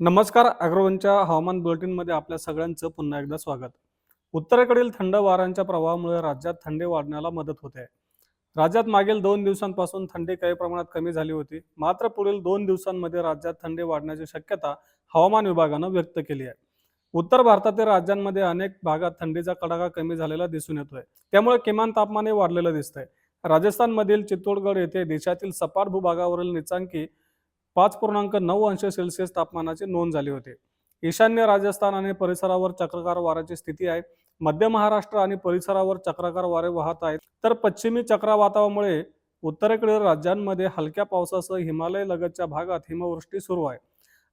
नमस्कार अग्रवनच्या हवामान बुलेटिनमध्ये आपल्या सगळ्यांचं पुन्हा एकदा स्वागत. उत्तरेकडील थंड वाऱ्यांच्या प्रवाहामुळे राज्यात थंडी वाढण्याला मदत होते. राज्यात मागील दोन दिवसांपासून थंडी काही प्रमाणात कमी झाली होती. मात्र पुढील दोन दिवसांमध्ये राज्यात थंडी वाढण्याची शक्यता हवामान विभागानं व्यक्त केली आहे. उत्तर भारतातील राज्यांमध्ये अनेक भागात थंडीचा कडाका कमी झालेला दिसून येतोय. त्यामुळे किमान तापमानही वाढलेलं दिसतंय. राजस्थानमधील चित्तोडगड येथे देशातील सपाट भूभागावरील निचांकी पाच पूर्णांक नऊ अंश सेल्सिअस तापमानाची नोंद झाली होती. ईशान्य राजस्थान आणि परिसरावर चक्रकार वाराची स्थिती आहे. मध्य महाराष्ट्र आणि परिसरावर चक्राकार वारे वाहत आहेत. तर पश्चिमी चक्रवातामुळे उत्तरेकडील राज्यांमध्ये हलक्या पावसासह हिमालय लगतच्या भागात हिमवृष्टी सुरू आहे.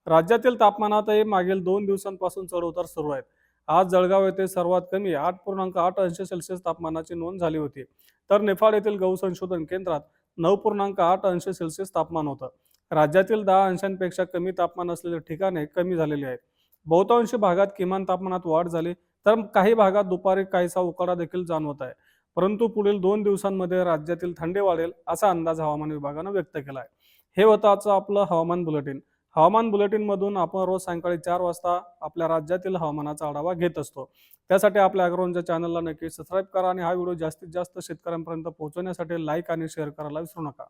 राज्यातील तापमानातही मागील दोन दिवसांपासून चढउतार सुरू आहेत आज जळगाव येथे सर्वात कमी आठ पूर्णांक आठ अंश सेल्सिअस तापमानाची नोंद झाली होती. तर निफाड येथील गहू संशोधन केंद्रात नऊ पूर्णांक आठ अंश सेल्सिअस तापमान होतं. राज्यातील दहा अंशांपेक्षा कमी तापमान असलेली ठिकाणे कमी झालेली आहेत. बहुतांशी भागात किमान तापमानात वाढ झाली तर काही भागात दुपारी काहीसा उकाडा देखील जाणवत आहे. परंतु पुढील दोन दिवसांमध्ये राज्यातील थंडी वाढेल असा अंदाज हवामान विभागानं व्यक्त केला आहे. हे होतं आजचं आपलं हवामान बुलेटिन. हवामान बुलेटिनमधून आपण रोज सायंकाळी चार वाजता आपल्या राज्यातील हवामानाचा आढावा घेत असतो. त्यासाठी आपल्या अग्रोनच्या चॅनलला नक्की सबस्क्राईब करा आणि हा व्हिडिओ जास्तीत जास्त शेतकऱ्यांपर्यंत पोहोचवण्यासाठी लाईक आणि शेअर करायला विसरू नका.